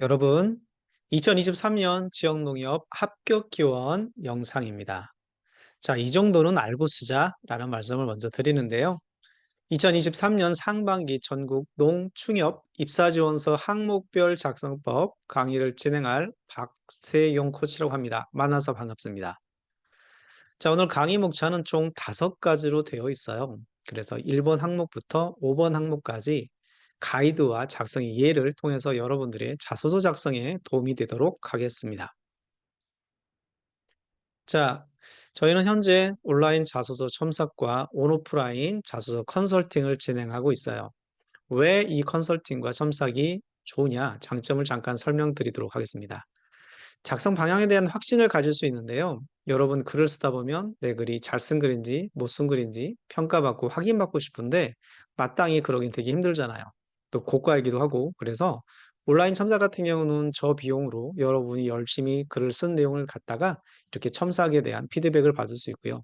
여러분, 2023년 지역농협 합격 기원 영상입니다. 자, 이 정도는 알고 쓰자라는 말씀을 먼저 드리는데요. 2023년 상반기 전국 농충협 입사지원서 항목별 작성법 강의를 진행할 박세용 코치라고 합니다. 만나서 반갑습니다. 자, 오늘 강의 목차는 총 다섯 가지로 되어 있어요. 그래서 1번 항목부터 5번 항목까지 가이드와 작성의 예를 통해서 여러분들의 자소서 작성에 도움이 되도록 하겠습니다. 자, 저희는 현재 온라인 자소서 첨삭과 온오프라인 자소서 컨설팅을 진행하고 있어요. 왜 이 컨설팅과 첨삭이 좋으냐, 장점을 잠깐 설명드리도록 하겠습니다. 작성 방향에 대한 확신을 가질 수 있는데요. 여러분 글을 쓰다 보면 내 글이 잘 쓴 글인지 못 쓴 글인지 평가받고 확인받고 싶은데 마땅히 그러긴 되게 힘들잖아요. 또 고가이기도 하고 그래서 온라인 첨삭 같은 경우는 저 비용으로 여러분이 열심히 글을 쓴 내용을 갖다가 이렇게 첨삭에 대한 피드백을 받을 수 있고요.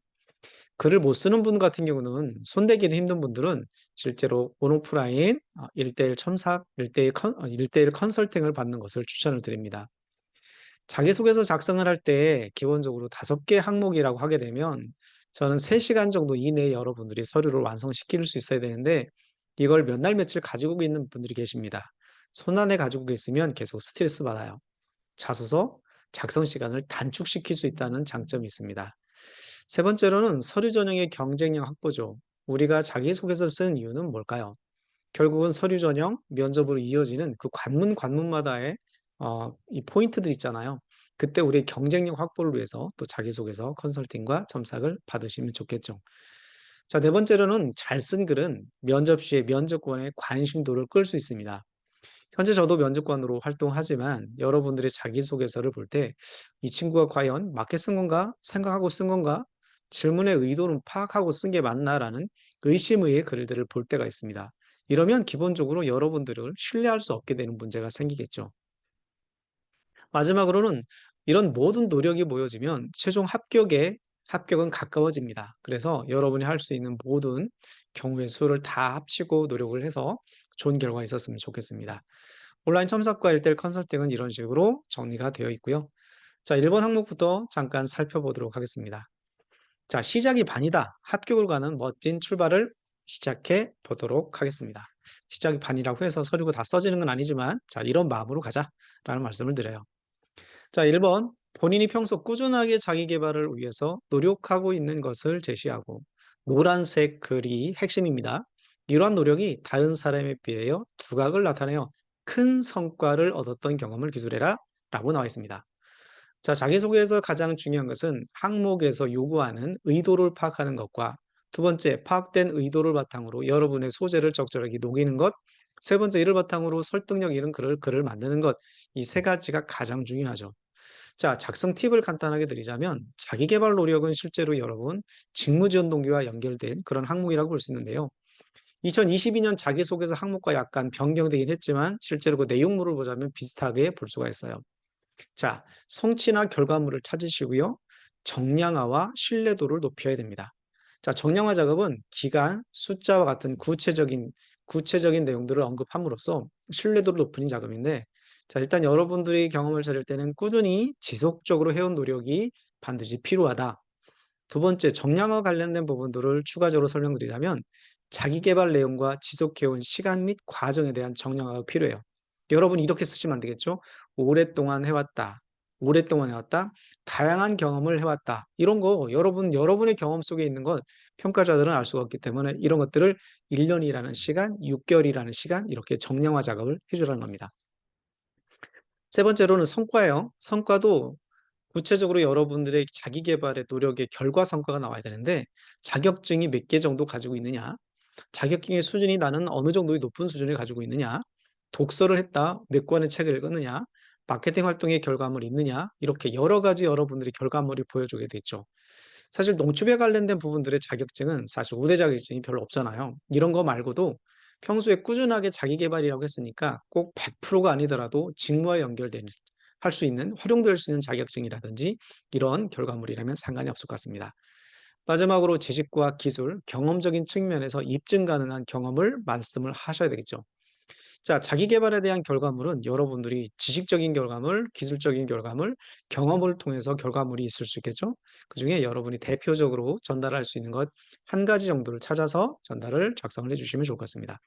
글을 못 쓰는 분 같은 경우는 손대기도 힘든 분들은 실제로 온오프라인 1대1 첨삭, 1대1 컨, 1대1 컨설팅을 받는 것을 추천을 드립니다. 자기소개서 작성을 할 때 기본적으로 다섯 개 항목이라고 하게 되면 저는 3시간 정도 이내에 여러분들이 서류를 완성시킬 수 있어야 되는데 이걸 몇 날 며칠 가지고 있는 분들이 계십니다. 손안에 가지고 있으면 계속 스트레스 받아요. 자소서 작성 시간을 단축시킬 수 있다는 장점이 있습니다. 세 번째로는 서류 전형의 경쟁력 확보죠. 우리가 자기소개서 쓴 이유는 뭘까요? 결국은 서류 전형, 면접으로 이어지는 그 관문 관문마다의 어, 이 포인트들 있잖아요. 그때 우리의 경쟁력 확보를 위해서 또 자기소개서 컨설팅과 첨삭을 받으시면 좋겠죠. 자, 네 번째로는 잘 쓴 글은 면접 시에 면접관의 관심도를 끌 수 있습니다. 현재 저도 면접관으로 활동하지만 여러분들의 자기소개서를 볼 때 이 친구가 과연 맞게 쓴 건가 생각하고 쓴 건가 질문의 의도는 파악하고 쓴 게 맞나라는 의심의 글들을 볼 때가 있습니다. 이러면 기본적으로 여러분들을 신뢰할 수 없게 되는 문제가 생기겠죠. 마지막으로는 이런 모든 노력이 모여지면 최종 합격에 합격은 가까워집니다. 그래서 여러분이 할 수 있는 모든 경우의 수를 다 합치고 노력을 해서 좋은 결과가 있었으면 좋겠습니다. 온라인 첨삭과 1대1 컨설팅은 이런 식으로 정리가 되어 있고요. 자, 1번 항목부터 잠깐 살펴보도록 하겠습니다. 자, 시작이 반이다. 합격으로 가는 멋진 출발을 시작해 보도록 하겠습니다. 시작이 반이라고 해서 서류가 다 써지는 건 아니지만 자, 이런 마음으로 가자라는 말씀을 드려요. 자, 1번 본인이 평소 꾸준하게 자기 개발을 위해서 노력하고 있는 것을 제시하고 노란색 글이 핵심입니다. 이러한 노력이 다른 사람에 비하여 두각을 나타내어 큰 성과를 얻었던 경험을 기술해라 라고 나와 있습니다. 자, 자기소개에서 가장 중요한 것은 항목에서 요구하는 의도를 파악하는 것과 두 번째, 파악된 의도를 바탕으로 여러분의 소재를 적절하게 녹이는 것, 세 번째, 이를 바탕으로 설득력 있는 글을, 글을 만드는 것, 이 세 가지가 가장 중요하죠. 자, 작성 팁을 간단하게 드리자면 자기개발 노력은 실제로 여러분 직무지원 동기와 연결된 그런 항목이라고 볼 수 있는데요. 2022년 자기소개서 항목과 약간 변경되긴 했지만 실제로 그 내용물을 보자면 비슷하게 볼 수가 있어요. 자, 성취나 결과물을 찾으시고요. 정량화와 신뢰도를 높여야 됩니다. 자, 정량화 작업은 기간, 숫자와 같은 구체적인 구체적인 내용들을 언급함으로써 신뢰도를 높이는 작업인데 자, 일단 여러분들이 경험을 잘할 때는 꾸준히 지속적으로 해온 노력이 반드시 필요하다. 두 번째, 정량화 관련된 부분들을 추가적으로 설명드리자면 자기 개발 내용과 지속해온 시간 및 과정에 대한 정량화가 필요해요. 여러분 이렇게 쓰시면 안 되겠죠? 오랫동안 해왔다. 오랫동안 해왔다. 다양한 경험을 해왔다. 이런 거 여러분 여러분의 경험 속에 있는 것 평가자들은 알 수가 없기 때문에 이런 것들을 1년이라는 시간, 6개월이라는 시간 이렇게 정량화 작업을 해주라는 겁니다. 세 번째로는 성과예요. 성과도 구체적으로 여러분들의 자기 개발의 노력의 결과 성과가 나와야 되는데 자격증이 몇 개 정도 가지고 있느냐 자격증의 수준이 나는 어느 정도의 높은 수준을 가지고 있느냐 독서를 했다 몇 권의 책을 읽었느냐 마케팅 활동의 결과물이 있느냐 이렇게 여러 가지 여러분들의 결과물이 보여주게 되죠. 사실 농축에 관련된 부분들의 자격증은 사실 우대 자격증이 별로 없잖아요. 이런 거 말고도 평소에 꾸준하게 자기 개발이라고 했으니까 꼭 100%가 아니더라도 직무와 연결된 할수 있는 활용될 수 있는 자격증이라든지 이런 결과물이라면 상관이 없을 것 같습니다. 마지막으로 지식과 기술, 경험적인 측면에서 입증 가능한 경험을 말씀을 하셔야 되겠죠. 자, 자기 개발에 대한 결과물은 여러분들이 지식적인 결과물, 기술적인 결과물, 경험을 통해서 결과물이 있을 수 있겠죠? 그중에 여러분이 대표적으로 전달할 수 있는 것 한 가지 정도를 찾아서 전달을 작성을 해 주시면 좋을 것 같습니다.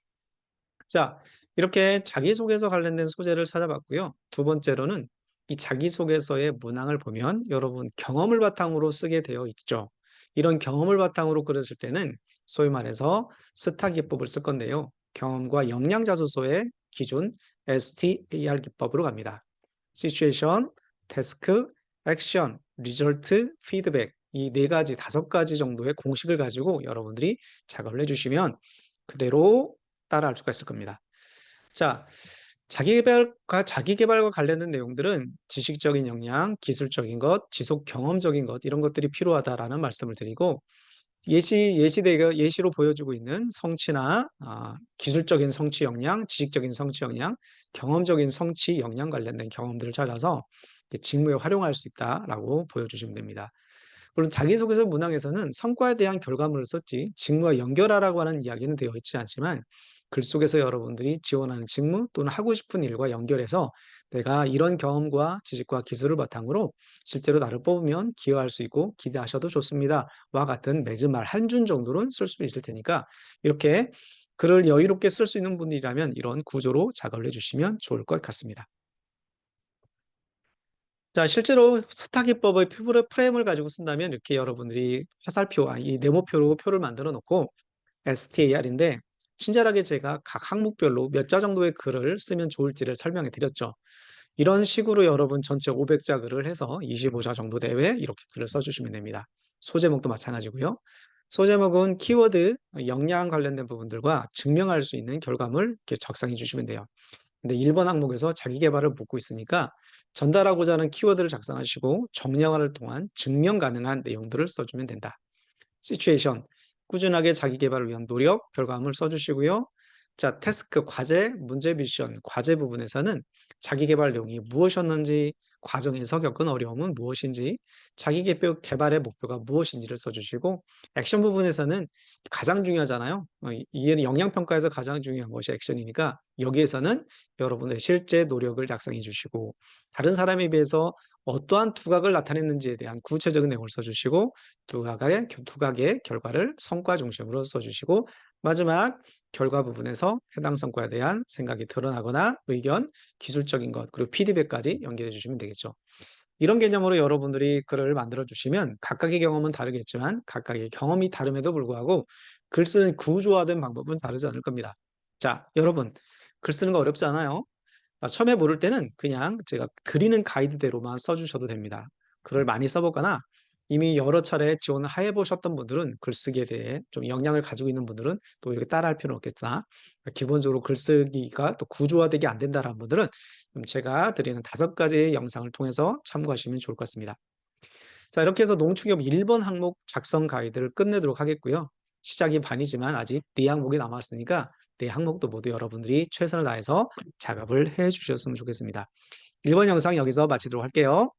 자, 이렇게 자기소개서 관련된 소재를 찾아봤고요. 두 번째로는 이 자기소개서의 문항을 보면 여러분 경험을 바탕으로 쓰게 되어 있죠. 이런 경험을 바탕으로 끌었을 때는 소위 말해서 스타 기법을 쓸 건데요. 경험과 역량 자소서의 기준 STAR 기법으로 갑니다. Situation, Task, Action, Result, Feedback 이 네 가지, 다섯 가지 정도의 공식을 가지고 여러분들이 작업을 해주시면 그대로 따라할 수가 있을 겁니다. 자, 자기개발과 자기개발과 관련된 내용들은 지식적인 역량, 기술적인 것, 지속 경험적인 것 이런 것들이 필요하다라는 말씀을 드리고 예시 예시대가 예시로 보여주고 있는 성취나 아, 기술적인 성취 역량, 지식적인 성취 역량, 경험적인 성취 역량 관련된 경험들을 찾아서 직무에 활용할 수 있다라고 보여주시면 됩니다. 물론 자기소개서 문항에서는 성과에 대한 결과물을 썼지 직무와 연결하라고 하는 이야기는 되어 있지 않지만 글 속에서 여러분들이 지원하는 직무 또는 하고 싶은 일과 연결해서 내가 이런 경험과 지식과 기술을 바탕으로 실제로 나를 뽑으면 기여할 수 있고 기대하셔도 좋습니다. 와 같은 맺은 말한줄 정도는 쓸 수 있을 테니까 이렇게 글을 여유롭게 쓸 수 있는 분이라면 이런 구조로 작업을 해주시면 좋을 것 같습니다. 자, 실제로 스타 기법의 피부를 프레임을 가지고 쓴다면 이렇게 여러분들이 화살표, 아, 이 네모표로 표를 만들어 놓고 STAR인데 친절하게 제가 각 항목별로 몇 자 정도의 글을 쓰면 좋을지를 설명해 드렸죠. 이런 식으로 여러분 전체 500자 글을 해서 25자 정도 대회 이렇게 글을 써주시면 됩니다. 소제목도 마찬가지고요. 소제목은 키워드, 역량 관련된 부분들과 증명할 수 있는 결과물 이렇게 작성해 주시면 돼요. 근데 1번 항목에서 자기 개발을 묻고 있으니까 전달하고자 하는 키워드를 작성하시고 정량화를 통한 증명 가능한 내용들을 써주면 된다. 시츄에이션, 꾸준하게 자기 개발을 위한 노력, 결과물 써주시고요. 자, 태스크, 과제, 문제 미션, 과제 부분에서는 자기 개발 내용이 무엇이었는지, 과정에서 겪은 어려움은 무엇인지, 자기 개발의 목표가 무엇인지를 써주시고, 액션 부분에서는 가장 중요하잖아요. 어, 이 영양평가에서 가장 중요한 것이 액션이니까 여기에서는 여러분의 실제 노력을 작성해 주시고, 다른 사람에 비해서 어떠한 두각을 나타냈는지에 대한 구체적인 내용을 써주시고, 두각의, 두각의 결과를 성과 중심으로 써주시고, 마지막 결과 부분에서 해당 성과에 대한 생각이 드러나거나 의견, 기술적인 것, 그리고 피드백까지 연결해 주시면 되겠죠. 이런 개념으로 여러분들이 글을 만들어 주시면 각각의 경험은 다르겠지만 각각의 경험이 다름에도 불구하고 글 쓰는 구조화된 방법은 다르지 않을 겁니다. 자, 여러분 글 쓰는 거 어렵지 않아요? 아, 처음에 모를 때는 그냥 제가 그리는 가이드대로만 써주셔도 됩니다. 글을 많이 써보거나 이미 여러 차례 지원을 해 보셨던 분들은 글쓰기에 대해 좀 역량을 가지고 있는 분들은 또 이렇게 따라할 필요는 없겠다. 기본적으로 글쓰기가 또 구조화되게 안 된다는 분들은 제가 드리는 다섯 가지의 영상을 통해서 참고하시면 좋을 것 같습니다. 자, 이렇게 해서 농축협 1번 항목 작성 가이드를 끝내도록 하겠고요. 시작이 반이지만 아직 네 항목이 남았으니까 네 항목도 모두 여러분들이 최선을 다해서 작업을 해 주셨으면 좋겠습니다. 1번 영상 여기서 마치도록 할게요.